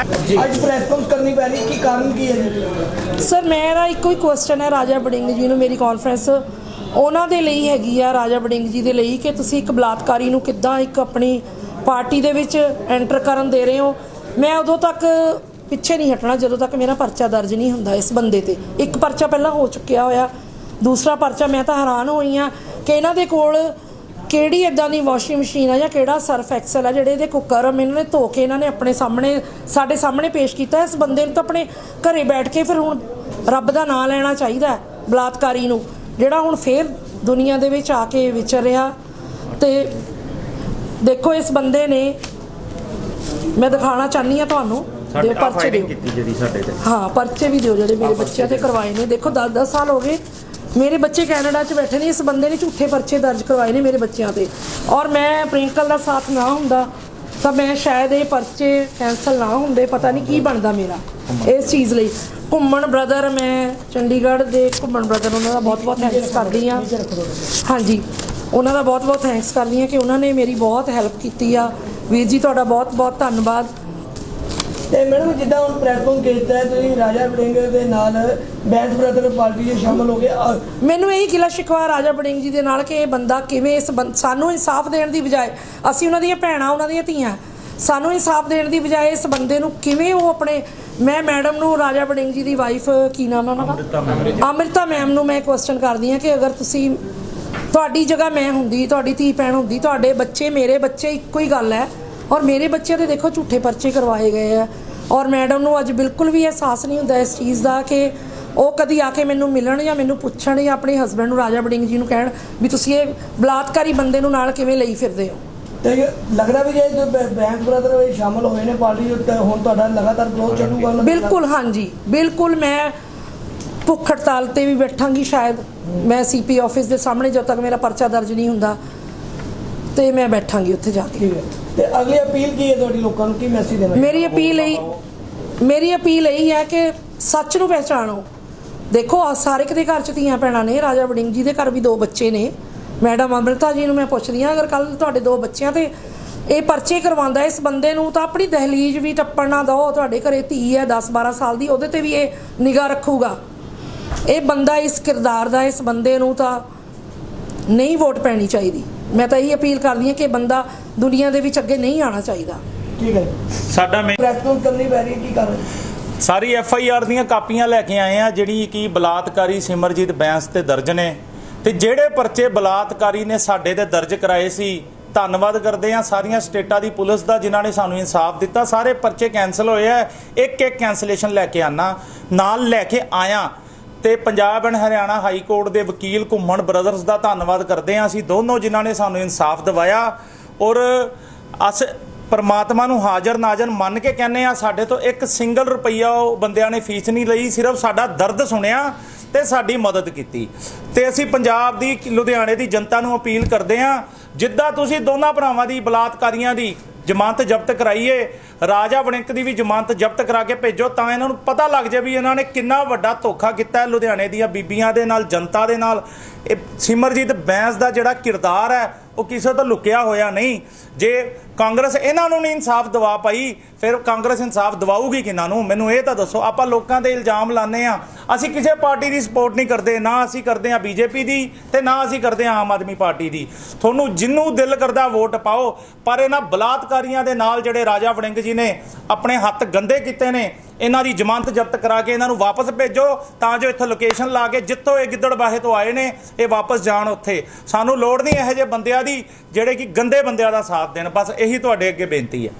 ਅੱਜ press conference ਕਰਨੀ ਪੈ ਰਹੀ, ਕੀ ਕਾਰਨ ਕੀ ਹੈ ਜੀ? ਸਰ ਮੇਰਾ ਇੱਕੋ ਹੀ ਕੁਐਸਚਨ ਹੈ ਰਾਜਾ ਬੜਿੰਗ ਜੀ ਨੂੰ, ਮੇਰੀ ਕਾਨਫਰੰਸ ਉਹਨਾਂ ਦੇ ਲਈ ਹੈਗੀ ਆ ਰਾਜਾ ਬੜਿੰਗ ਜੀ ਦੇ ਲਈ ਕਿ ਤੁਸੀਂ ਇੱਕ ਬਲਾਤਕਾਰੀ ਨੂੰ ਕਿੱਦਾਂ ਇੱਕ ਆਪਣੀ ਪਾਰਟੀ ਦੇ ਵਿੱਚ ਐਂਟਰ ਕਰਨ ਦੇ ਰਹੇ ਹੋ। ਮੈਂ ਉਦੋਂ ਤੱਕ ਪਿੱਛੇ ਨਹੀਂ ਹਟਣਾ, ਜਦੋਂ ਤੱਕ ਮੇਰਾ ਪਰਚਾ ਦਰਜ ਨਹੀਂ ਹੁੰਦਾ ਇਸ ਬੰਦੇ ਤੇ। ਇੱਕ ਪਰਚਾ ਪਹਿਲਾਂ ਹੋ ਚੁੱਕਿਆ ਹੋਇਆ, ਦੂਸਰਾ ਪਰਚਾ ਮੈਂ ਤਾਂ ਹੈਰਾਨ ਹੋਈ ਆ ਕਿ ਇਹਨਾਂ ਦੇ ਕੋਲ ਕਿਹੜੀ ਇਦਾਂ ਦੀ ਵਾਸ਼ਿੰਗ ਮਸ਼ੀਨ ਆ ਜਾਂ ਕਿਹੜਾ ਸਰਫ ਐਕਸਲ ਆ ਜਿਹੜੇ ਇਹਦੇ ਕੁੱਕਰ ਇਹਨਾਂ ਨੇ ਧੋ ਕੇ ਇਹਨਾਂ ਨੇ ਆਪਣੇ ਸਾਹਮਣੇ ਸਾਡੇ ਸਾਹਮਣੇ ਪੇਸ਼ ਕੀਤਾ। ਇਸ ਬੰਦੇ ਨੂੰ ਤਾਂ ਆਪਣੇ ਘਰੇ ਬੈਠ ਕੇ ਫਿਰ ਹੁਣ ਰੱਬ ਦਾ ਨਾਮ ਲੈਣਾ ਚਾਹੀਦਾ ਹੈ, ਬਲਾਤਕਾਰੀ ਨੂੰ ਜਿਹੜਾ ਹੁਣ ਫੇਰ ਦੁਨੀਆ ਦੇ ਵਿੱਚ ਆ ਕੇ ਵਿਚਰ ਰਿਹਾ। ਤੇ ਦੇਖੋ ਇਸ ਬੰਦੇ ਨੇ ਮੈਂ ਦਿਖਾਣਾ ਚਾਹਨੀ ਆ ਤੁਹਾਨੂੰ। ਆ ਪਰਚੇ ਦਿਓ। ਹਾਂ ਪਰਚੇ ਵੀ ਦਿਓ ਜਿਹੜੇ ਮੇਰੇ ਬੱਚਿਆਂ ਤੇ ਕਰਵਾਏ ਨੇ। ਦੇਖੋ 10-10 ਸਾਲ ਹੋ ਗਏ। ਮੇਰੇ ਬੱਚੇ ਕੈਨੇਡਾ 'ਚ ਬੈਠੇ ਨੇ, ਇਸ ਬੰਦੇ ਨੇ ਝੂਠੇ ਪਰਚੇ ਦਰਜ ਕਰਵਾਏ ਨੇ ਮੇਰੇ ਬੱਚਿਆਂ ਤੇ। ਔਰ ਮੈਂ ਪ੍ਰਿੰਕਲ ਦਾ ਸਾਥ ਨਾ ਹੁੰਦਾ, ਤਾਂ ਮੈਂ ਸ਼ਾਇਦ ਇਹ ਪਰਚੇ ਕੈਨਸਲ ਨਾ ਹੁੰਦੇ, ਪਤਾ ਨਹੀਂ ਕੀ ਬਣਦਾ ਮੇਰਾ ਇਸ ਚੀਜ਼ ਲਈ। ਘੁੰਮਣ ਬ੍ਰਦਰ ਮੈਂ ਚੰਡੀਗੜ੍ਹ ਦੇ ਘੁੰਮਣ ਬ੍ਰਦਰ ਉਹਨਾਂ ਦਾ ਬਹੁਤ ਬਹੁਤ ਥੈਂਕਸ ਕਰਦੀ ਆ ਹਾਂਜੀ, ਉਹਨਾਂ ਦਾ ਬਹੁਤ ਬਹੁਤ ਥੈਂਕਸ ਕਰਦੀ ਆ ਕਿ ਉਹਨਾਂ ਨੇ ਮੇਰੀ ਬਹੁਤ ਹੈਲਪ ਕੀਤੀ ਆ। ਵੀਰ ਜੀ, ਤੁਹਾਡਾ ਬਹੁਤ ਬਹੁਤ ਧੰਨਵਾਦ। ਤੇ ਮੈਡਮ ਜਿੱਦਾਂ ਹੁਣ ਪ੍ਰੈਸ ਕਾਨਫਰੰਸ ਕੀਤਾ ਹੈ ਤੁਸੀਂ ਰਾਜਾ ਵੜਿੰਗ ਦੇ ਨਾਲ ਬੈਂਸ ਬ੍ਰਦਰ ਪਾਰਟੀ 'ਚ ਸ਼ਾਮਲ ਹੋ ਗਏ ਮੈਨੂੰ ਇਹੀ ਗਿਲਾ ਸ਼ਿਕਵਾ ਰਾਜਾ ਬੜਿੰਗ ਜੀ ਦੇ ਨਾਲ ਕਿ ਇਹ ਬੰਦਾ ਕਿਵੇਂ ਇਸ ਬੰ- ਸਾਨੂੰ ਇਨਸਾਫ ਦੇਣ ਦੀ ਬਜਾਏ ਅਸੀਂ ਉਹਨਾਂ ਦੀਆਂ ਭੈਣਾਂ ਉਹਨਾਂ ਦੀਆਂ ਧੀਆਂ ਸਾਨੂੰ ਇਨਸਾਫ ਦੇਣ ਦੀ ਬਜਾਏ ਇਸ ਬੰਦੇ ਨੂੰ ਕਿਵੇਂ ਉਹ ਆਪਣੇ ਮੈਂ ਮੈਡਮ ਨੂੰ ਰਾਜਾ ਬੜਿੰਗ ਜੀ ਦੀ ਵਾਈਫ ਕੀ ਨਾਮ ਹੈ ਉਹਨਾਂ ਦਾ? ਅੰਮ੍ਰਿਤਾ ਮੈਮ ਨੂੰ ਮੈਂ ਕੁਐਸਚਨ ਕਰਦੀ ਹਾਂ ਕਿ ਅਗਰ ਤੁਸੀਂ ਤੁਹਾਡੀ ਜਗ੍ਹਾ ਮੈਂ ਹੁੰਦੀ ਤੁਹਾਡੀ ਧੀ ਭੈਣ ਹੁੰਦੀ ਤੁਹਾਡੇ ਬੱਚੇ ਮੇਰੇ ਬੱਚੇ ਇੱਕੋ ਹੀ ਗੱਲ ਹੈ। ਔਰ ਮੇਰੇ ਬੱਚਿਆਂ ਦੇ ਦੇਖੋ ਝੂਠੇ ਪਰਚੇ ਕਰਵਾਏ ਗਏ ਆ। ਔਰ ਮੈਡਮ ਨੂੰ ਅੱਜ ਬਿਲਕੁਲ ਵੀ ਅਹਿਸਾਸ ਨਹੀਂ ਹੁੰਦਾ ਇਸ ਚੀਜ਼ ਦਾ ਕਿ ਉਹ ਕਦੀ ਆ ਕੇ ਮੈਨੂੰ ਮਿਲਣ ਜਾਂ ਮੈਨੂੰ ਪੁੱਛਣ ਜਾਂ ਆਪਣੇ ਹਸਬੰਡ ਨੂੰ ਰਾਜਾ ਬੜਿੰਗ ਜੀ ਨੂੰ ਕਹਿਣ ਵੀ ਤੁਸੀਂ ਇਹ ਬਲਾਤਕਾਰੀ ਬੰਦੇ ਨੂੰ ਨਾਲ ਕਿਵੇਂ ਲਈ ਫਿਰਦੇ ਹੋ? ਤੇ ਲੱਗਦਾ ਵੀ ਜੇ ਜੋ ਬੈ- ਬੈਂਸ ਬ੍ਰਦਰ ਵਿੱਚ ਸ਼ਾਮਲ ਹੋਏ ਨੇ ਪਾਰਟੀ ਤਾਂ ਹੁਣ ਤੁਹਾਡਾ ਲਗਾਤਾਰ ਗਰੋਥ ਨਾਲ। ਬਿਲਕੁਲ ਹਾਂਜੀ। ਬਿਲਕੁਲ ਮੈਂ ਭੁੱਖ ਹੜਤਾਲ ਤੇ ਵੀ ਬੈਠਾਂਗੀ ਸ਼ਾਇਦ। ਮੈਂ ਸੀਪੀ ਆਫਿਸ ਦੇ ਸਾਹਮਣੇ ਜਦੋਂ ਤੱਕ ਮੇਰਾ ਪਰਚਾ ਦਰਜ ਨਹੀਂ ਹੁੰਦਾ। ਤੇ ਮੈਂ ਬੈਠਾਂਗੀ ਉੱਥੇ ਜਾ ਕੇ। ਠੀਕ ਹੈ। ਤੇ ਅਗਲੀ ਅਪੀਲ ਕੀ ਹੈ ਤੁਹਾਡੀ ਲੋਕਾਂ ਨੂੰ? ਕੀ ਮੈਸੇਜ ਦੇਣਾ ਮੇਰੀ ਅਪੀਲ ਇਹ ਮੇਰੀ ਅਪੀਲ ਇਹ ਹੈ ਕਿ ਸੱਚ ਨੂੰ ਪਹਿਚਾਣੋ। ਦੇਖੋ ਆਹ ਸਾਰੇ ਕਿਤੇ ਘਰ ਚ ਧੀਆਂ ਭੈਣਾਂ ਨੇ ਰਾਜਾ ਵੜਿੰਗ ਜੀ ਦੇ ਘਰ ਵੀ ਦੋ ਬੱਚੇ ਨੇ। ਮੈਡਮ ਅੰਮ੍ਰਿਤਾ ਜੀ ਨੂੰ ਮੈਂ ਪੁੱਛਦੀ ਹਾਂ ਅਗਰ ਕੱਲ ਤੁਹਾਡੇ ਦੋ ਬੱਚਿਆਂ ਤੇ ਇਹ ਪਰਚੇ ਕਰਵਾਉਂਦਾ ਇਸ ਬੰਦੇ ਨੂੰ ਤਾਂ ਆਪਣੀ ਦਹਲੀਜ਼ ਵੀ ਟੱਪਣ ਨਾ ਦਿਓ। ਤੁਹਾਡੇ ਘਰੇ ਧੀ ਹੈ 10 12 ਸਾਲ ਦੀ ਉਹਦੇ ਤੇ ਵੀ ਇਹ ਨਿਗਾਹ ਰੱਖੂਗਾ। ਇਹ ਬੰਦਾ ਇਸ ਕਿਰਦਾਰ ਦਾ ਇਸ ਬੰਦੇ ਨੂੰ ਤਾਂ ਨਹੀਂ ਵੋਟ ਪੈਣੀ ਚਾਹੀਦੀ। ਮੈਂ ਤਾਂ ਇਹੀ ਅਪੀਲ ਕਰਦੀ ਹਾਂ ਕਿ ਇਹ ਬੰਦਾ ਦੁਨੀਆ ਦੇ ਵਿੱਚ ਅੱਗੇ ਨਹੀਂ ਆਉਣਾ ਚਾਹੀਦਾ। ਠੀਕ ਹੈ ਸਾਡਾ ਮੈਂ ਪ੍ਰੈਸ ਕਾਨਫਰੰਸ ਕਰਨੀ ਪੈ ਰਹੀ ਹੈ ਕੀ ਕਾਰਨ ਸਾਰੀ ਐਫ ਆਈ ਆਰ ਦੀਆਂ ਕਾਪੀਆਂ ਲੈ ਕੇ ਆਏ ਆ ਜਿਹੜੀ ਕਿ ਬਲਾਤਕਾਰੀ ਸਿਮਰਜੀਤ ਬੈਂਸ ਤੇ ਦਰਜ ਨੇ। ਤੇ ਜਿਹੜੇ ਪਰਚੇ ਬਲਾਤਕਾਰੀ ਨੇ ਸਾਡੇ ਤੇ ਦਰਜ ਕਰਾਏ ਸੀ ਧੰਨਵਾਦ ਕਰਦੇ ਆ ਸਾਰੀਆਂ ਸਟੇਟਾਂ ਦੀ ਪੁਲਿਸ ਦਾ ਜਿਨ੍ਹਾਂ ਨੇ ਸਾਨੂੰ ਇਨਸਾਫ ਦਿੱਤਾ। ਸਾਰੇ ਪਰਚੇ ਕੈਨਸਲ ਹੋਏ ਆ ਇੱਕ ਇੱਕ ਕੈਂਸਲੇਸ਼ਨ ਲੈ ਕੇ ਆਣਾ ਨਾਲ ਲੈ ਕੇ ਆਇਆ। ਤੇ Punjab and Haryana high court ਦੇ ਵਕੀਲ ਘੁੰਮਣ ਬ੍ਰਦਰਸ ਦਾ ਧੰਨਵਾਦ ਕਰਦੇ ਹਾਂ ਅਸੀਂ ਦੋਨੋਂ ਜਿਨ੍ਹਾਂ ਨੇ ਸਾਨੂੰ ਇਨਸਾਫ ਦਿਵਾਇਆ ਔਰ ਅਸ ਪਰਮਾਤਮਾ ਨੂੰ ਹਾਜ਼ਰ ਨਾਜ਼ਰ ਮੰਨ ਕੇ ਕਹਿੰਦੇ ਆ ਸਾਡੇ ਤੋਂ ਇੱਕ ਸਿੰਗਲ ਰੁਪਈਆ ਉਹ ਬੰਦਿਆਂ ਨੇ ਫੀਸ ਨਹੀਂ ਲਈ, ਸਿਰਫ ਸਾਡਾ ਦਰਦ ਸੁਣਿਆ ਤੇ ਸਾਡੀ ਮਦਦ ਕੀਤੀ। ਤੇ ਅਸੀਂ ਪੰਜਾਬ ਦੀ, ਲੁਧਿਆਣੇ ਦੀ ਜਨਤਾ ਨੂੰ ਅਪੀਲ ਕਰਦੇ ਹਾਂ, ਜਿੱਦਾਂ ਤੁਸੀਂ ਦੋਨਾਂ ਭਰਾਵਾਂ ਦੀ ਬਲਾਤਕਾਰੀਆਂ ਦੀ ਜ਼ਮਾਨਤ ਜ਼ਬਤ ਕਰਾਈਏ, ਰਾਜਾ ਵੜਿੰਕ ਦੀ ਵੀ ਜ਼ਮਾਨਤ ਜ਼ਬਤ ਕਰਾ ਕੇ ਭੇਜੋ, ਤਾਂ ਇਹਨਾਂ ਨੂੰ ਪਤਾ ਲੱਗ ਜਾਵੇ ਵੀ ਇਹਨਾਂ ਨੇ ਕਿੰਨਾ ਵੱਡਾ ਧੋਖਾ ਕੀਤਾ ਹੈ ਲੁਧਿਆਣੇ ਦੀਆਂ ਬੀਬੀਆਂ ਦੇ ਨਾਲ, ਜਨਤਾ ਦੇ ਨਾਲ। ਇਹ ਸਿਮਰਜੀਤ ਬੈਂਸ ਦਾ ਜਿਹੜਾ ਕਿਰਦਾਰ ਹੈ ਉਹ ਕਿਸੇ ਤੋਂ ਲੁਕਿਆ ਹੋਇਆ ਨਹੀਂ। ਜੇ ਕਾਂਗਰਸ ਇਹਨਾਂ ਨੂੰ ਨਹੀਂ ਇਨਸਾਫ ਦਵਾ ਪਾਈ, ਫਿਰ ਕਾਂਗਰਸ ਇਨਸਾਫ ਦਵਾਊਗੀ ਕਿਹਨਾਂ ਨੂੰ? ਮੈਨੂੰ ਇਹ ਤਾਂ ਦੱਸੋ, ਆਪਾਂ ਲੋਕਾਂ ਤੇ ਇਲਜ਼ਾਮ ਲਾਉਂਦੇ ਆ ਅਸੀਂ ਕਿਸੇ ਪਾਰਟੀ ਦੀ ਸਪੋਰਟ ਨਹੀਂ ਕਰਦੇ, ਨਾ ਅਸੀਂ ਕਰਦੇ ਆ ਬੀਜੇਪੀ ਦੀ ਤੇ ਨਾ ਅਸੀਂ ਕਰਦੇ ਆ ਆਮ ਆਦਮੀ ਪਾਰਟੀ ਦੀ। ਤੁਹਾਨੂੰ ਜਿੰਨੂੰ ਦਿਲ ਕਰਦਾ ਵੋਟ ਪਾਓ, ਪਰ ਇਹਨਾਂ ਬਲਾਤਕਾਰੀਆਂ ਦੇ ਨਾਲ ਜਿਹੜੇ ਰਾਜਾ ਵੜਿੰਗ ਜੀ ਨੇ ਆਪਣੇ ਹੱਥ ਗੰਦੇ ਕੀਤੇ ਨੇ ਇਹਨਾਂ ਦੀ ਜ਼ਮਾਨਤ ਜ਼ਬਤ ਕਰਾ ਕੇ ਇਹਨਾਂ ਨੂੰ ਵਾਪਸ ਭੇਜੋ ਤਾਂ ਜੋ ਇੱਥੇ ਲੋਕੇਸ਼ਨ ਲਾ ਕੇ ਜਿੱਥੋਂ ਇਹ ਗਿੱਦੜਬਾਹੇ ਤੋਂ ਆਏ ਨੇ ਇਹ ਵਾਪਸ ਜਾਣ ਉੱਥੇ। ਸਾਨੂੰ ਲੋੜ ਨਹੀਂ ਇਹੋ ਜਿਹੇ ਬੰਦਿਆਂ ਦੀ ਜਿਹੜੇ ਕਿ ਗੰਦੇ ਬੰਦਿਆਂ ਦਾ ਸਾਥ ਦੇਣ। ਬਸ ਇਹੀ ਤੁਹਾਡੇ ਅੱਗੇ ਬੇਨਤੀ ਹੈ।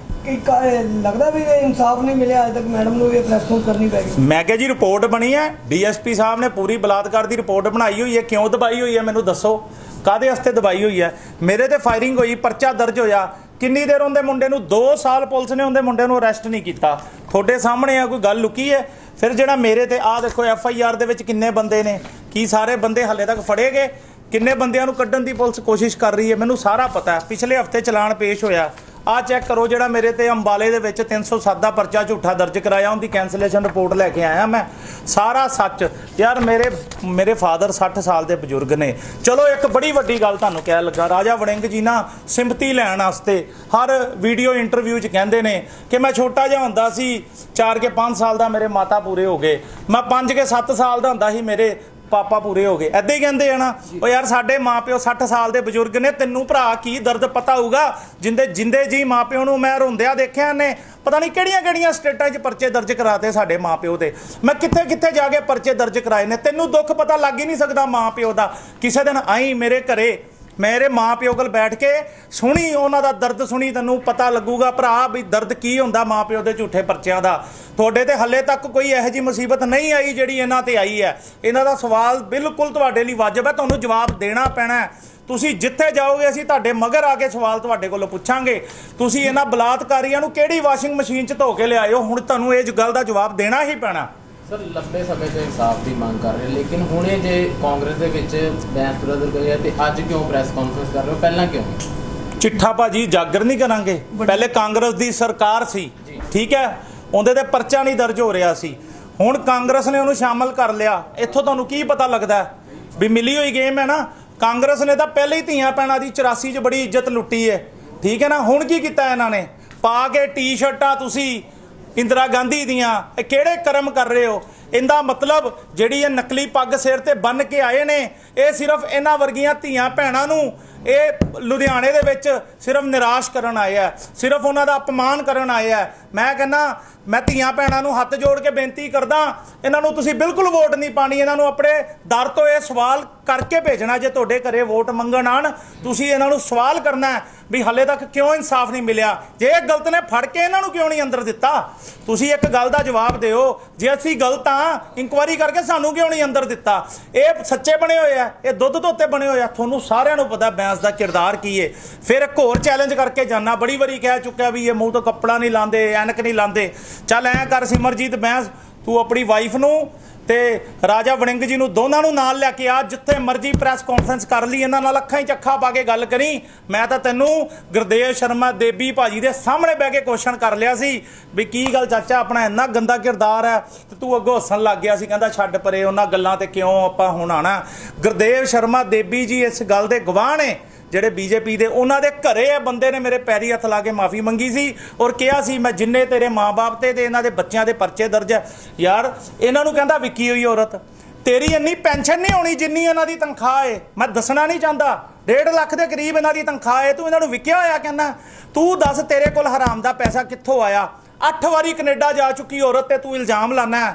ਲੱਗਦਾ ਵੀ ਇਨਸਾਫ ਨਹੀਂ ਮਿਲਿਆ ਅਜੇ ਤੱਕ ਮੈਡਮ ਨੂੰ ਵੀ ਪ੍ਰੈਸ ਕਾਨਫਰੰਸ ਕਰਨੀ ਪੈ ਗਈ। ਮੈਂ ਕਿਹਾ ਜੀ ਰਿਪੋਰਟ ਬਣੀ ਹੈ। ਡੀਐਸਪੀ ਸਾਹਿਬ ਨੇ ਪੂਰੀ ਬਲਾਤਕਾਰ ਦੀ ਰਿਪੋਰਟ ਬਣਾਈ ਹੋਈ ਹੈ। ਕਿਉਂ ਦਬਾਈ ਹੋਈ ਹੈ? ਮੈਨੂੰ ਦੱਸੋ। ਕਾਦੇ ਵਾਸਤੇ ਦਬਾਈ ਹੋਈ ਹੈ? ਮੇਰੇ ਤੇ ਫਾਇਰਿੰਗ ਹੋਈ ਪਰਚਾ ਦਰਜ ਹੋਇਆ। ਕਿੰਨੀ ਦੇਰ ਉਹਦੇ ਮੁੰਡੇ ਨੂੰ? 2 ਸਾਲ ਪੁਲਿਸ ਨੇ ਉਹਦੇ ਮੁੰਡੇ ਨੂੰ ਅਰੈਸਟ ਨਹੀਂ ਕੀਤਾ। ਤੁਹਾਡੇ ਸਾਹਮਣੇ ਆ, ਕੋਈ ਗੱਲ ਲੁਕੀ ਹੈ? ਫਿਰ ਜਿਹੜਾ ਮੇਰੇ ਤੇ, ਆਹ ਦੇਖੋ ਐਫ ਆਈ ਆਰ ਦੇ ਵਿੱਚ ਕਿੰਨੇ ਬੰਦੇ ਨੇ? ਕੀ ਸਾਰੇ ਬੰਦੇ ਹੱਲੇ ਤੱਕ ਫੜੇ ਗਏ? ਕਿੰਨੇ ਬੰਦਿਆਂ ਨੂੰ ਕੱਢਣ ਦੀ ਪੁਲਿਸ ਕੋਸ਼ਿਸ਼ ਕਰ ਰਹੀ ਹੈ? ਮੈਨੂੰ ਸਾਰਾ ਪਤਾ ਪਿਛਲੇ ਹਫ਼ਤੇ ਚਲਾਨ ਪੇਸ਼ ਹੋਇਆ। ਆ ਚੈੱਕ ਕਰੋ ਜਿਹੜਾ ਮੇਰੇ ਤੇ ਅੰਬਾਲੇ ਦੇ ਵਿੱਚ 307 ਦਾ ਪਰਚਾ ਝੂਠਾ ਦਰਜ ਕਰਾਇਆ, ਉਹਦੀ ਕੈਂਸਲੇਸ਼ਨ ਰਿਪੋਰਟ ਲੈ ਕੇ ਆਇਆ ਮੈਂ। ਸਾਰਾ ਸੱਚ। ਯਾਰ ਮੇਰੇ ਮੇਰੇ ਫਾਦਰ 60 ਸਾਲ ਦੇ ਬਜ਼ੁਰਗ ਨੇ। ਚਲੋ ਇੱਕ ਬੜੀ ਵੱਡੀ ਗੱਲ ਤੁਹਾਨੂੰ ਕਹਿ ਲੱਗਾ, ਰਾਜਾ ਵੜਿੰਗ ਜੀ ਨਾ ਸਿੰਪਤੀ ਲੈਣ ਵਾਸਤੇ ਹਰ ਵੀਡੀਓ ਇੰਟਰਵਿਊ 'ਚ ਕਹਿੰਦੇ ਨੇ ਕਿ ਮੈਂ ਛੋਟਾ ਜਿਹਾ ਹੁੰਦਾ ਸੀ 4 ਕੇ 5 ਸਾਲ ਦਾ ਮੇਰੇ ਮਾਤਾ ਪੂਰੇ ਹੋ ਗਏ। ਮੈਂ 5 ਕੇ 7 ਸਾਲ ਦਾ ਹੁੰਦਾ ਸੀ ਮੇਰੇ ਪਾਪਾ ਪੂਰੇ ਹੋ ਗਏ। ਐਦਾਂ ਹੀ ਕਹਿੰਦੇ ਆ ਨਾ ਉਹ ਯਾਰ ਸਾਡੇ ਮਾਪਿਓ 60 ਸਾਲ ਦੇ ਬਜ਼ੁਰਗ ਨੇ, ਤੈਨੂੰ ਭਰਾ ਕੀ ਦਰਦ ਪਤਾ ਹੋਊਗਾ? ਜਿੰਦੇ ਜਿੰਦੇ ਜੀ ਮਾਪਿਓ ਨੂੰ ਮੈਂ ਰੋਂਦਿਆਂ ਦੇਖਿਆ ਨੇ, ਪਤਾ ਨਹੀਂ ਕਿਹੜੀਆਂ ਕਿਹੜੀਆਂ ਸਟੇਟਾਂ 'ਚ ਪਰਚੇ ਦਰਜ ਕਰਾਤੇ ਸਾਡੇ ਮਾਪਿਓ ਦੇ। ਮੈਂ ਕਿੱਥੇ ਕਿੱਥੇ ਜਾ ਕੇ ਪਰਚੇ ਦਰਜ ਕਰਾਏ ਨੇ? ਤੈਨੂੰ ਦੁੱਖ ਪਤਾ ਲੱਗ ਹੀ ਨਹੀਂ ਸਕਦਾ ਮਾਪਿਓ ਦਾ। ਕਿਸੇ ਦਿਨ ਆਈ ਮੇਰੇ ਘਰੇ ਮੇਰੇ ਮਾਪਿਓ ਕੋਲ ਬੈਠ ਕੇ ਸੁਣੀ, ਉਹਨਾਂ ਦਾ ਦਰਦ ਸੁਣੀ, ਤੈਨੂੰ ਪਤਾ ਲੱਗੂਗਾ ਭਰਾ ਵੀ ਦਰਦ ਕੀ ਹੁੰਦਾ ਮਾਪਿਓ ਦੇ ਝੂਠੇ ਪਰਚਿਆਂ ਦਾ। ਤੁਹਾਡੇ ਤੇ ਹੱਲੇ ਤੱਕ ਕੋਈ ਇਹੋ ਜੀ ਮੁਸੀਬਤ ਨਹੀਂ ਆਈ ਜਿਹੜੀ ਇਹਨਾਂ ਤੇ ਆਈ ਹੈ। ਇਹਨਾਂ ਦਾ ਸਵਾਲ ਬਿਲਕੁਲ ਤੁਹਾਡੇ ਲਈ ਵਾਜਬ ਹੈ, ਤੁਹਾਨੂੰ ਜਵਾਬ ਦੇਣਾ ਪੈਣਾ ਹੈ। ਤੁਸੀਂ ਜਿੱਥੇ ਜਾਓਗੇ, ਅਸੀਂ ਤੁਹਾਡੇ ਮਗਰ ਆ ਕੇ ਸਵਾਲ ਤੁਹਾਡੇ ਕੋਲੋਂ ਪੁੱਛਾਂਗੇ। ਤੁਸੀਂ ਇਹਨਾਂ ਬਲਾਤਕਾਰੀਆਂ ਨੂੰ ਕਿਹੜੀ ਵਾਸ਼ਿੰਗ ਮਸ਼ੀਨ 'ਚ ਧੋ ਕੇ ਲਿਆਇਓ? ਹੁਣ ਤੁਹਾਨੂੰ ਇਹ ਗੱਲ ਦਾ ਜਵਾਬ ਦੇਣਾ ਹੀ ਪੈਣਾ। ਸਰ ਲੰਬੇ ਸਮੇਂ ਤੋਂ ਇਨਸਾਫ ਦੀ ਮੰਗ ਕਰ ਰਹੇ ਲੇਕਿਨ ਹੁਣੇ ਜੇ ਕਾਂਗਰਸ ਦੇ ਵਿੱਚ ਬੈਂਸ ਬ੍ਰਦਰ ਕਰਿਆ ਤੇ ਅੱਜ ਕਿਉਂ ਪ੍ਰੈਸ ਕਾਨਫਰੰਸ ਕਰ ਰਹੇ ਹੋ? ਪਹਿਲਾਂ ਕਿਉਂ? ਚਿੱਠਾ ਭਾਜੀ ਜਾਗਰ ਨਹੀਂ ਕਰਾਂਗੇ। ਪਹਿਲੇ ਕਾਂਗਰਸ ਦੀ ਸਰਕਾਰ ਸੀ। ਠੀਕ ਹੈ? ਉਹਦੇ ਤੇ ਪਰਚਾ ਨਹੀਂ ਦਰਜ ਹੋ ਰਿਹਾ ਸੀ। ਹੁਣ ਕਾਂਗਰਸ ਨੇ ਉਹਨੂੰ ਸ਼ਾਮਲ ਕਰ ਲਿਆ। ਇੱਥੋਂ ਤੁਹਾਨੂੰ ਕੀ ਪਤਾ ਲੱਗਦਾ? ਵੀ ਮਿਲੀ ਹੋਈ ਗੇਮ ਹੈ ਨਾ? ਕਾਂਗਰਸ ਨੇ ਤਾਂ ਪਹਿਲੇ ਹੀ ਧੀਆਂ ਪੈਣਾ ਦੀ 84 ਚ ਬੜੀ ਇੱਜ਼ਤ ਲੁੱਟੀ ਹੈ। ਠੀਕ ਹੈ ਨਾ? ਹੁਣ ਕੀ ਕੀਤਾ ਇਹਨਾਂ ਨੇ? ਪਾ ਕੇ ਟੀ-ਸ਼ਰਟਾਂ ਤੁਸੀਂ। ਇੰਦਰਾ ਗਾਂਧੀ ਦੀਆਂ ਇਹ ਕਿਹੜੇ ਕਰਮ ਕਰ ਰਹੇ ਹੋ? ਇਹਦਾ ਮਤਲਬ ਜਿਹੜੀ ਇਹ ਨਕਲੀ ਪੱਗ ਸਿਰ ਤੇ ਬੰਨ ਕੇ ਆਏ ਨੇ, ਇਹ ਸਿਰਫ ਇਹਨਾਂ ਵਰਗੀਆਂ ਧੀਆਂ ਭੈਣਾਂ ਨੂੰ, ਇਹ ਲੁਧਿਆਣੇ ਦੇ ਵਿੱਚ ਸਿਰਫ ਨਿਰਾਸ਼ ਕਰਨ ਆਏ ਆ, ਸਿਰਫ ਉਹਨਾਂ ਦਾ ਅਪਮਾਨ ਕਰਨ ਆਏ ਆ। ਮੈਂ ਕਹਿੰਦਾ, ਮੈਂ ਧੀਆਂ ਭੈਣਾਂ ਨੂੰ ਹੱਥ ਜੋੜ ਕੇ ਬੇਨਤੀ ਕਰਦਾ, ਇਹਨਾਂ ਨੂੰ ਤੁਸੀਂ ਬਿਲਕੁਲ ਵੋਟ ਨਹੀਂ ਪਾਣੀ, ਇਹਨਾਂ ਨੂੰ ਆਪਣੇ ਦਰ ਤੋਂ ਇਹ ਸਵਾਲ ਕਰਕੇ ਭੇਜਣਾ ਜੇ ਤੁਹਾਡੇ ਘਰੇ ਵੋਟ ਮੰਗਣ ਆਣ ਤੁਸੀਂ ਇਹਨਾਂ ਨੂੰ ਸਵਾਲ ਕਰਨਾ ਵੀ ਹਲੇ ਤੱਕ ਕਿਉਂ ਇਨਸਾਫ ਨਹੀਂ ਮਿਲਿਆ? ਜੇ ਇਹ ਗਲਤ ਨੇ, ਫੜ ਕੇ ਇਹਨਾਂ ਨੂੰ ਕਿਉਂ ਨਹੀਂ ਅੰਦਰ ਦਿੱਤਾ? ਤੁਸੀਂ ਇੱਕ ਗੱਲ ਦਾ ਜਵਾਬ ਦਿਓ, ਜੇ ਅਸੀਂ ਗਲਤ ਆ ਇਨਕੁਆਇਰੀ ਕਰਕੇ ਸਾਨੂੰ ਕਿਉਂ ਨਹੀਂ ਅੰਦਰ ਦਿੱਤਾ? ਇਹ ਸੱਚੇ ਬਣੇ ਹੋਏ ਆ, ਇਹ ਦੁੱਧ ਧੋਤੇ ਬਣੇ ਹੋਏ ਆ। ਤੁਹਾਨੂੰ ਸਾਰਿਆਂ ਨੂੰ ਪਤਾ ਬੈਂਸ ਦਾ ਕਿਰਦਾਰ ਕੀ ਏ। ਫਿਰ ਇੱਕ ਹੋਰ ਚੈਲੰਜ ਕਰਕੇ ਜਾਣਾ ਬੜੀ ਵਾਰੀ ਕਹਿ ਚੁੱਕਿਆ ਵੀ ਇਹ ਮੂੰਹ ਤੋਂ ਕੱਪੜਾ ਨਹੀਂ ਲਾਉਂਦੇ ਐਨਕ ਨਹੀਂ ਲਾਉਂਦੇ ਚੱਲ ਐਂ ਕਰ ਸਿਮਰਜੀਤ, ਬੈਂਸ ਤੂੰ ਆਪਣੀ ਵਾਈਫ ਨੂੰ ਤੇ ਰਾਜਾ ਵੜਿੰਗ ਜੀ ਨੂੰ ਦੋਨਾਂ ਨੂੰ ਨਾਲ ਲੈ ਕੇ ਆ, ਜਿੱਥੇ ਮਰਜ਼ੀ ਪ੍ਰੈਸ ਕਾਨਫਰੰਸ ਕਰ ਲਈ, ਇਹਨਾਂ ਨਾਲ ਅੱਖਾਂ ਹੀ ਚੱਖਾ ਪਾ ਕੇ ਗੱਲ ਕਰੀ। ਮੈਂ ਤਾਂ ਤੈਨੂੰ ਗੁਰਦੇਵ ਸ਼ਰਮਾ ਦੇਬੀ ਭਾਜੀ ਦੇ ਸਾਹਮਣੇ ਬਹਿ ਕੇ ਕੁਐਸਚਨ ਕਰ ਲਿਆ ਸੀ ਵੀ ਕੀ ਗੱਲ ਚਾਚਾ, ਆਪਣਾ ਇੰਨਾ ਗੰਦਾ ਕਿਰਦਾਰ ਹੈ ਤੇ ਤੂੰ ਅੱਗੋਂ ਹੱਸਣ ਲੱਗ ਗਿਆ ਸੀ, ਕਹਿੰਦਾ ਛੱਡ ਪਰੇ, ਉਹਨਾਂ ਗੱਲਾਂ ਤੇ ਕਿਉਂ ਆਪਾਂ ਹੁਣ ਆਣਾ ਗੁਰਦੇਵ ਸ਼ਰਮਾ ਦੇਬੀ ਜੀ ਇਸ ਗੱਲ ਦੇ ਗਵਾਹ ਨੇ। ਜਿਹੜੇ ਬੀਜੇਪੀ ਦੇ ਉਹਨਾਂ ਦੇ ਘਰੇ ਇਹ ਬੰਦੇ ਨੇ ਮੇਰੇ ਪੈਰੀ ਹੱਥ ਲਾ ਕੇ ਮਾਫੀ ਮੰਗੀ ਸੀ ਔਰ ਕਿਹਾ ਸੀ, ਮੈਂ ਜਿੰਨੇ ਤੇਰੇ ਮਾਪੇ ਤੇ ਤੇ ਇਹਨਾਂ ਦੇ ਬੱਚਿਆਂ ਦੇ ਪਰਚੇ ਦਰਜ ਹੈ। ਯਾਰ, ਇਹਨਾਂ ਨੂੰ ਕਹਿੰਦਾ ਵਿਕੀ ਹੋਈ ਔਰਤ, ਤੇਰੀ ਇੰਨੀ ਪੈਨਸ਼ਨ ਨਹੀਂ ਹੋਣੀ ਜਿੰਨੀ ਇਹਨਾਂ ਦੀ ਤਨਖਾਹ ਏ। ਮੈਂ ਦੱਸਣਾ ਨਹੀਂ ਚਾਹੁੰਦਾ। 1.5 ਲੱਖ ਦੇ ਕਰੀਬ ਇਹਨਾਂ ਦੀ ਤਨਖਾਹ ਏ। ਤੂੰ ਇਹਨਾਂ ਨੂੰ ਵਿਕਿਆ ਹੋਇਆ ਕਹਿੰਦਾ। ਤੂੰ ਦੱਸ ਤੇਰੇ ਕੋਲ ਹਰਾਮ ਦਾ ਪੈਸਾ ਕਿੱਥੋਂ ਆਇਆ? 8 ਵਾਰੀ ਕੈਨੇਡਾ ਜਾ ਚੁੱਕੀ ਔਰਤ ਤੇ ਤੂੰ ਇਲਜ਼ਾਮ ਲਾਣਾ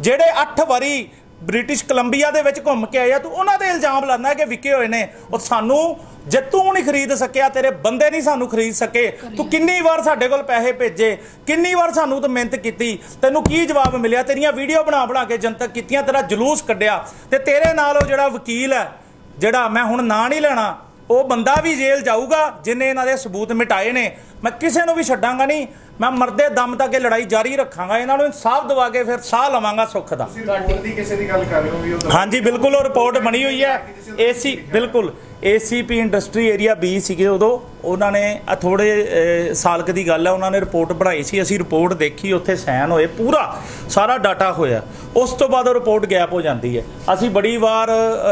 ਜਿਹੜੇ 8 ਵਾਰੀ ਬ੍ਰਿਟਿਸ਼ ਕੋਲੰਬੀਆ ਦੇ ਵਿੱਚ ਘੁੰਮ ਕੇ ਆਏ ਆ, ਤੂੰ ਉਹਨਾਂ ਦੇ ਇਲਜ਼ਾਮ ਲਾਣਾ ਕਿ ਵਿਕੇ ਹੋਏ ਨੇ। ਉਹ ਸਾਨੂੰ ਜੇ ਤੂੰ ਨਹੀਂ ਖਰੀਦ ਸਕਿਆ, ਤੇਰੇ ਬੰਦੇ ਨਹੀਂ ਸਾਨੂੰ ਖਰੀਦ ਸਕੇ। ਤੂੰ ਕਿੰਨੀ ਵਾਰ ਸਾਡੇ ਕੋਲ ਪੈਸੇ ਭੇਜੇ, ਕਿੰਨੀ ਵਾਰ ਸਾਨੂੰ ਤੂੰ ਮਿਹਨਤ ਕੀਤੀ, ਤੈਨੂੰ ਕੀ ਜਵਾਬ ਮਿਲਿਆ? ਤੇਰੀਆਂ ਵੀਡੀਓ ਬਣਾ ਬਣਾ ਕੇ ਜਨਤਕ ਕੀਤੀਆਂ, ਤੇਰਾ ਜਲੂਸ ਕੱਢਿਆ। ਤੇ ਤੇਰੇ ਨਾਲ ਉਹ ਜਿਹੜਾ ਵਕੀਲ ਹੈ, ਜਿਹੜਾ ਮੈਂ ਹੁਣ ਨਾਂ ਨਹੀਂ ਲੈਣਾ, ਉਹ ਬੰਦਾ ਵੀ ਜੇਲ੍ਹ ਜਾਊਗਾ, ਜਿਨੇ ਇਹਨਾਂ ਦੇ ਸਬੂਤ ਮਿਟਾਏ ਨੇ। ਮੈਂ ਕਿਸੇ ਨੂੰ ਵੀ ਛੱਡਾਂਗਾ ਨਹੀਂ। ਮੈਂ ਮਰਦੇ ਦਮ ਤੱਕ ਇਹ ਲੜਾਈ ਜਾਰੀ ਰੱਖਾਂਗਾ ਇਹਨਾਂ ਨੂੰ ਇਨਸਾਫ ਦਵਾ ਕੇ ਫਿਰ ਸਾਹ ਲਵਾਂਗਾ ਸੁੱਖ ਦਾ। ਤੁਸੀਂ ਰਿਪੋਰਟ ਦੀ ਕਿਸੇ ਦੀ ਗੱਲ ਕਰ ਰਹੇ ਹੋ ਵੀ ਉਹ ਦੱਸੋ। ਹਾਂਜੀ ਬਿਲਕੁਲ ਉਹ ਰਿਪੋਰਟ ਬਣੀ ਹੋਈ ਹੈ। ਏਸੀ ਬਿਲਕੁਲ। ਏਸੀਪੀ ਇੰਡਸਟਰੀ ਏਰੀਆ ਬੀ ਸੀਗੇ ਉਦੋਂ। ਉਹਨਾਂ ਨੇ ਆ ਥੋੜੇ ਸਾਲਕ ਦੀ ਗੱਲ ਹੈ ਉਹਨਾਂ ਨੇ ਰਿਪੋਰਟ ਬਣਾਈ ਸੀ। ਅਸੀਂ ਰਿਪੋਰਟ ਦੇਖੀ ਉੱਥੇ ਸਾਈਨ ਹੋਏ। ਪੂਰਾ ਸਾਰਾ ਡਾਟਾ ਹੋਇਆ। ਉਸ ਤੋਂ ਬਾਅਦ ਉਹ ਰਿਪੋਰਟ ਗੈਪ ਹੋ ਜਾਂਦੀ ਹੈ। ਅਸੀਂ ਬੜੀ ਵਾਰ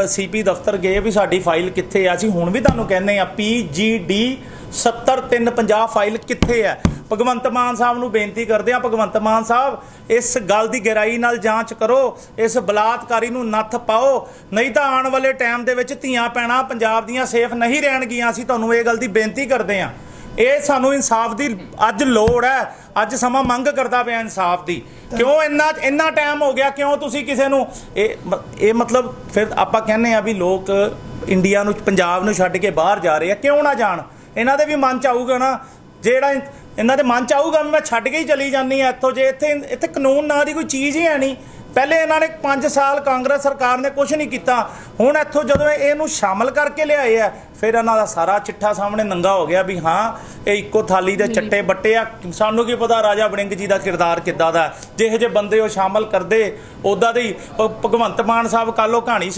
ਸੀਪੀ ਦਫ਼ਤਰ ਗਏ ਵੀ ਸਾਡੀ ਫਾਈਲ ਕਿੱਥੇ ਆ ਅਸੀਂ ਹੁਣ ਵੀ ਤੁਹਾਨੂੰ ਕਹਿੰਦੇ ਆ ਪੀਜੀਡੀ 70350 ਫਾਈਲ ਕਿੱਥੇ ਹੈ? ਭਗਵੰਤ ਮਾਨ ਸਾਹਿਬ ਨੂੰ ਬੇਨਤੀ ਕਰਦੇ ਆ ਭਗਵੰਤ ਮਾਨ ਸਾਹਿਬ, ਇਸ ਗੱਲ ਦੀ ਗਹਿਰਾਈ ਨਾਲ ਜਾਂਚ ਕਰੋ, ਇਸ ਬਲਾਤਕਾਰੀ ਨੂੰ ਨੱਥ ਪਾਓ, ਨਹੀਂ ਤਾਂ ਆਉਣ ਵਾਲੇ ਟਾਈਮ ਦੇ ਵਿੱਚ ਧੀਆਂ ਪੈਣਾ ਪੰਜਾਬ ਦੀਆਂ ਸੇਫ ਨਹੀਂ ਰਹਿਣਗੀਆਂ, ਅਸੀਂ ਤੁਹਾਨੂੰ ਇਹ ਗੱਲ ਦੀ ਬੇਨਤੀ ਕਰਦੇ ਆ ਇਹ ਸਾਨੂੰ ਇਨਸਾਫ ਦੀ ਅੱਜ ਲੋੜ ਹੈ, ਅੱਜ ਸਮਾਂ ਮੰਗ ਕਰਦਾ ਪਿਆ ਇਨਸਾਫ ਦੀ। ਕਿਉਂ ਇੰਨਾ ਇੰਨਾ ਟਾਈਮ ਹੋ ਗਿਆ, ਕਿਉਂ ਤੁਸੀਂ ਕਿਸੇ ਨੂੰ, ਇਹ ਇਹ ਮਤਲਬ ਫਿਰ ਆਪਾਂ ਕਹਿੰਦੇ ਆ ਵੀ ਲੋਕ ਇੰਡੀਆ ਨੂੰ, ਪੰਜਾਬ ਨੂੰ ਛੱਡ ਕੇ ਬਾਹਰ ਜਾ ਰਹੇ ਆ, ਕਿਉਂ ਨਾ ਜਾਣ? ਇਹਨਾਂ ਦੇ ਵੀ ਮਨ ਚ ਆਊਗਾ ਨਾ, ਜਿਹੜਾ ਇਹਨਾਂ ਦੇ ਮਨ ਚ ਆਊਗਾ ਵੀ ਮੈਂ ਛੱਡ ਕੇ ਹੀ ਚਲੀ ਜਾਂਦੀ ਆ ਇੱਥੋਂ ਜੇ ਇੱਥੇ ਇੱਥੇ ਕਾਨੂੰਨ ਨਾਂ ਦੀ ਕੋਈ ਚੀਜ਼ ਹੀ ਹੈ ਨਹੀਂ। ਪਹਿਲੇ ਇਹਨਾਂ ਨੇ 5 ਸਾਲ ਕਾਂਗਰਸ ਸਰਕਾਰ ਨੇ ਕੁਝ ਨਹੀਂ ਕੀਤਾ। ਹੁਣ ਇੱਥੋਂ ਜਦੋਂ ਇਹ- ਇਹਨੂੰ ਸ਼ਾਮਲ ਕਰਕੇ ਲਿਆਏ ਆ ਫਿਰ ਇਹਨਾਂ ਦਾ ਸਾਰਾ ਚਿੱਠਾ ਸਾਹਮਣੇ ਨੰਗਾ ਹੋ ਗਿਆ ਵੀ ਹਾਂ ਇਹ ਇੱਕੋ ਥਾਲੀ ਦੇ ਚੱਟੇ ਬੱਟੇ ਆ। ਸਾਨੂੰ ਕੀ ਪਤਾ ਰਾਜਾ ਵੜਿੰਗ ਜੀ ਦਾ ਕਿਰਦਾਰ ਕਿੱਦਾਂ ਦਾ। ਜਿਹੇ ਜਿਹੇ ਬੰਦੇ ਉਹ ਸ਼ਾਮਲ ਕਰਦੇ ਉਦਾਂ ਦੇ ਭਗਵੰਤ ਮਾਨ ਸਾਹਿਬ ਉਹ ਕਹਾਣੀ